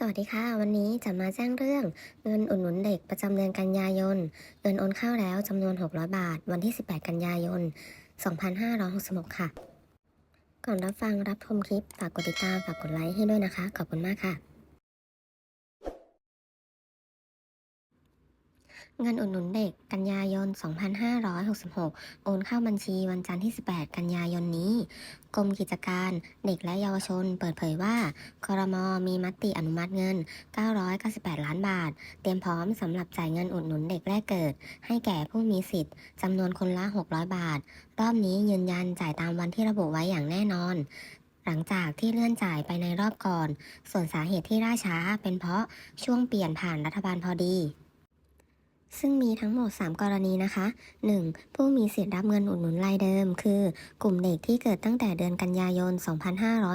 สวัสดีค่ะ วันนี้จะมาแจ้งเรื่องเงินอุดหนุนเด็กประจำเดือนกันยายน เงินโอนเข้าแล้วจำนวน 600 บาท วันที่ 18 กันยายน 2566 ค่ะ ก่อนรับฟังรับชมคลิป ฝากกดติดตาม ฝากกดไลค์ให้ด้วยนะคะ ขอบคุณมากค่ะ เงินอุดหนุนเด็กกันยายน 2566 โอนเข้าบัญชีวันจันทร์ที่ 18 กันยายนนี้ กรมกิจการเด็กและเยาวชนเปิดเผยว่า ครม มีมติอนุมัติเงิน 998 ล้านบาท เตรียมพร้อมสำหรับจ่ายเงินอุดหนุนเด็กแรกเกิด ให้แก่ผู้มีสิทธิ์จำนวนคนละ 600 บาท รอบนี้ยืนยันจ่ายตามวันที่ระบุไว้อย่างแน่นอนหลังจากที่เลื่อนจ่ายไปในรอบก่อน ส่วนสาเหตุที่ล่าช้าเป็นเพราะช่วงเปลี่ยนผ่านรัฐบาลพอดี ซึ่งมีทั้งหมด 3 กรณีนะคะ 1. ผู้มีสิทธิ์รับเงินอุดหนุนรายเดิม คือ กลุ่มเด็กที่เกิดตั้งแต่เดือนกันยายน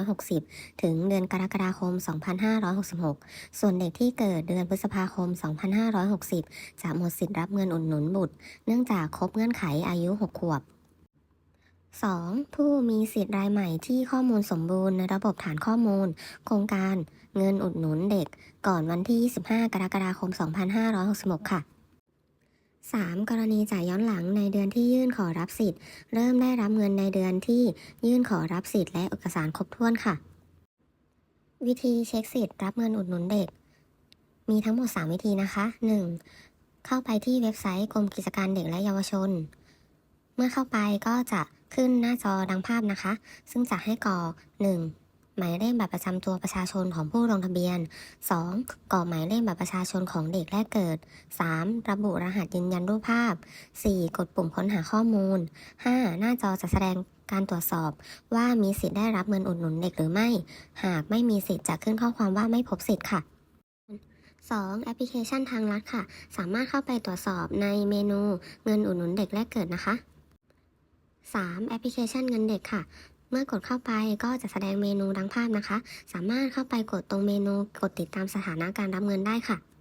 2560 ถึงเดือนกรกฎาคม 2566 ส่วนเด็กที่เกิดเดือนพฤษภาคม 2560 จะหมดสิทธิ์รับเงินอุดหนุนบุตร เนื่องจากครบเงื่อนไขอายุ 6 ขวบ 2. ผู้มีสิทธิ์รายใหม่ที่ข้อมูลสมบูรณ์ในระบบฐานข้อมูล โครงการเงินอุดหนุนเด็ก ก่อนวันที่ 25 กรกฎาคม 2566 ค่ะ 3. กรณีจ่ายย้อนหลังในเดือนที่ยื่นขอรับสิทธิ์ เริ่มได้รับเงินในเดือนที่ยื่นขอรับสิทธิ์และเอกสารครบถ้วนค่ะ วิธีเช็คสิทธิ์รับเงินอุดหนุนเด็ก มีทั้งหมด 3 วิธีนะคะ 1. เข้าไปที่เว็บไซต์กรมกิจการเด็กและเยาวชน เมื่อเข้าไปก็จะขึ้นหน้าจอดังภาพนะคะ ซึ่งจะให้กรอก 1. หมายเลขบัตรประจำตัวประชาชนของผู้ลงทะเบียน 2. กรอกหมายเลขบัตรประชาชนของเด็กแรกเกิด 3. ระบุรหัสยืนยันรูปภาพ 4. กดปุ่มค้นหาข้อมูล 5. หน้าจอจะแสดงการตรวจสอบว่ามีสิทธิ์ได้รับเงินอุดหนุนเด็กหรือไม่ หากไม่มีสิทธิ์จะขึ้นข้อความว่าไม่พบสิทธิ์ค่ะ 2. แอปพลิเคชันทางรัฐค่ะ สามารถเข้าไปตรวจสอบในเมนูเงินอุดหนุนเด็กแรกเกิดนะคะ 3. แอปพลิเคชันเงินเด็กค่ะ เมื่อกดเข้าไปก็จะแสดงเมนูดังภาพนะคะ สามารถเข้าไปกดตรงเมนูกดติดตามสถานะการรับเงินได้ค่ะ